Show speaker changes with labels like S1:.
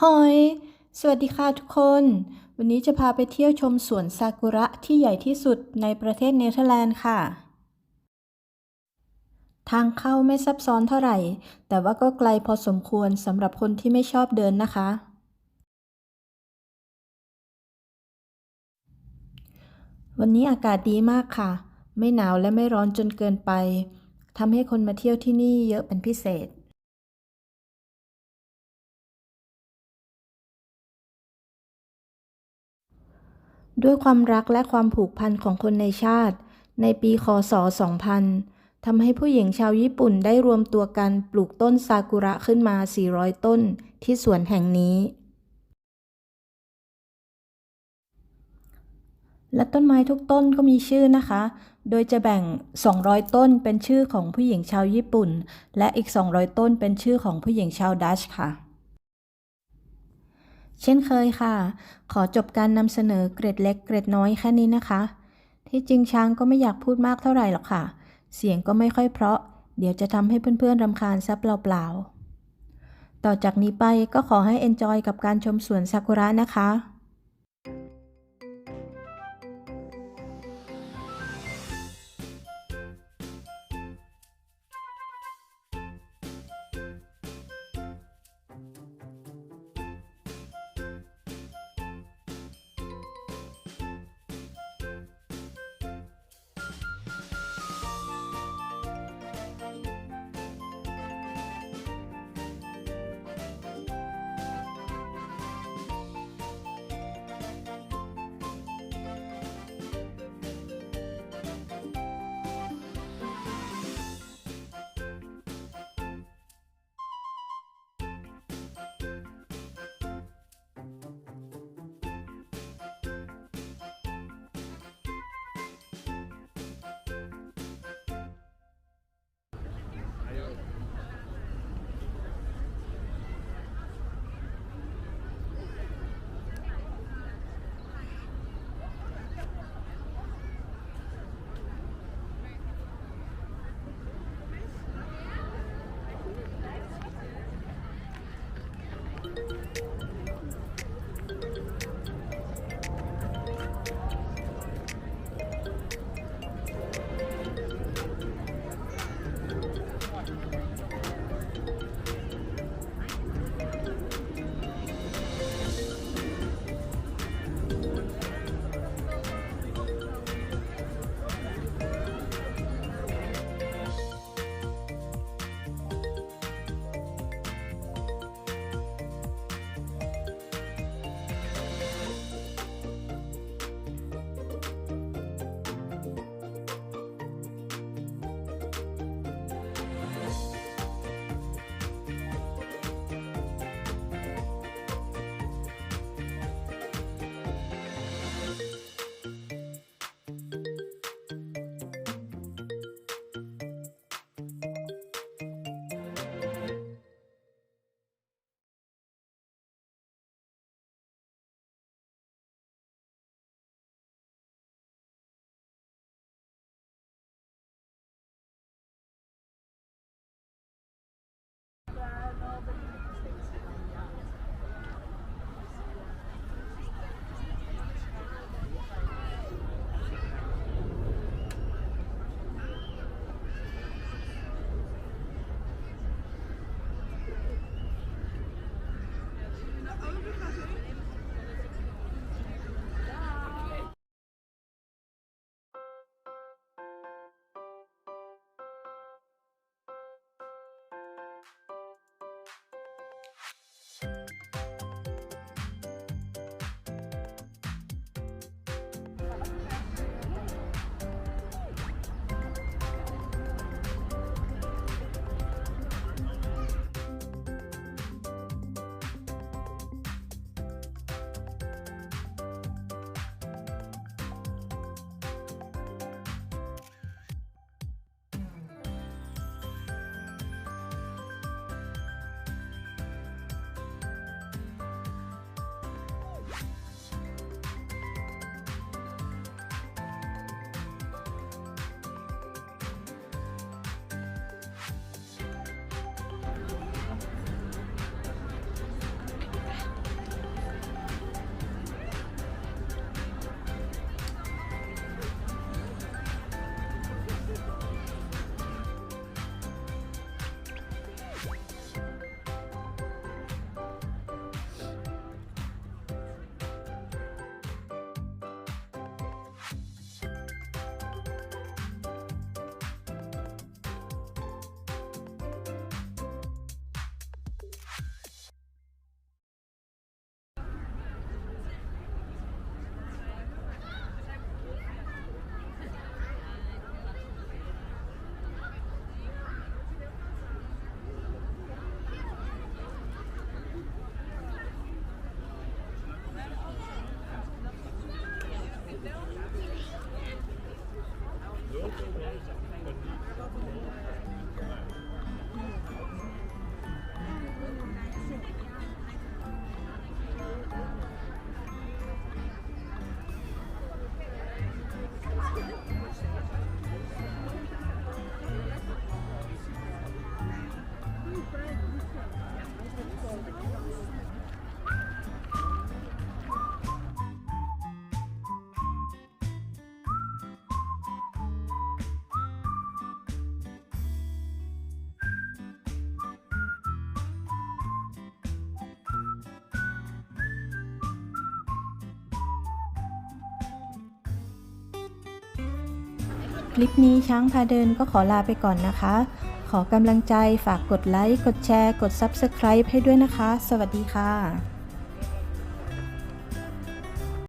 S1: ฮอย สวัสดีค่ะทุกคน วันนี้จะพาไปเที่ยวชมสวนซากุระที่ใหญ่ที่สุดในประเทศเนเธอร์แลนด์ค่ะ ทางเข้าไม่ซับซ้อนเท่าไหร่ แต่ว่าก็ไกลพอสมควรสำหรับคนที่ไม่ชอบเดินนะคะ วันนี้อากาศดีมากค่ะ ไม่หนาวและไม่ร้อนจนเกินไปทำให้คนมาเที่ยวที่นี่เยอะเป็นพิเศษ ด้วยความรักและความผูกพันของคนในชาติ ในปีคศ 2000 ทำให้ผู้หญิงชาวญี่ปุ่นได้รวมตัวกันปลูกต้นซากุระขึ้นมา 400 ต้นที่สวนแห่งนี้ และต้นไม้ทุกต้นก็มีชื่อนะคะ โดยจะแบ่ง 200 ต้นเป็นชื่อของผู้หญิงชาวญี่ปุ่น และอีก 200 ต้นเป็นชื่อของผู้หญิงชาวดัชค่ะ เช่นเคยค่ะ ขอจบการนำเสนอเกร็ดเล็กเกร็ดน้อยแค่นี้นะคะ ที่จริงช้างก็ไม่อยากพูดมากเท่าไหร่หรอกค่ะ เสียงก็ไม่ค่อยเพราะ เดี๋ยวจะทำให้เพื่อนๆรำคาญซับเปล่าๆ ต่อจากนี้ไปก็ขอให้ enjoy กับการชมสวนซากุระนะคะ「 คลิปนี้ช้างพาเดินก็ขอลาไปก่อนนะคะ ขอกำลังใจฝากกดไลค์ กดแชร์ กด Subscribe ให้ด้วยนะคะ สวัสดีค่ะ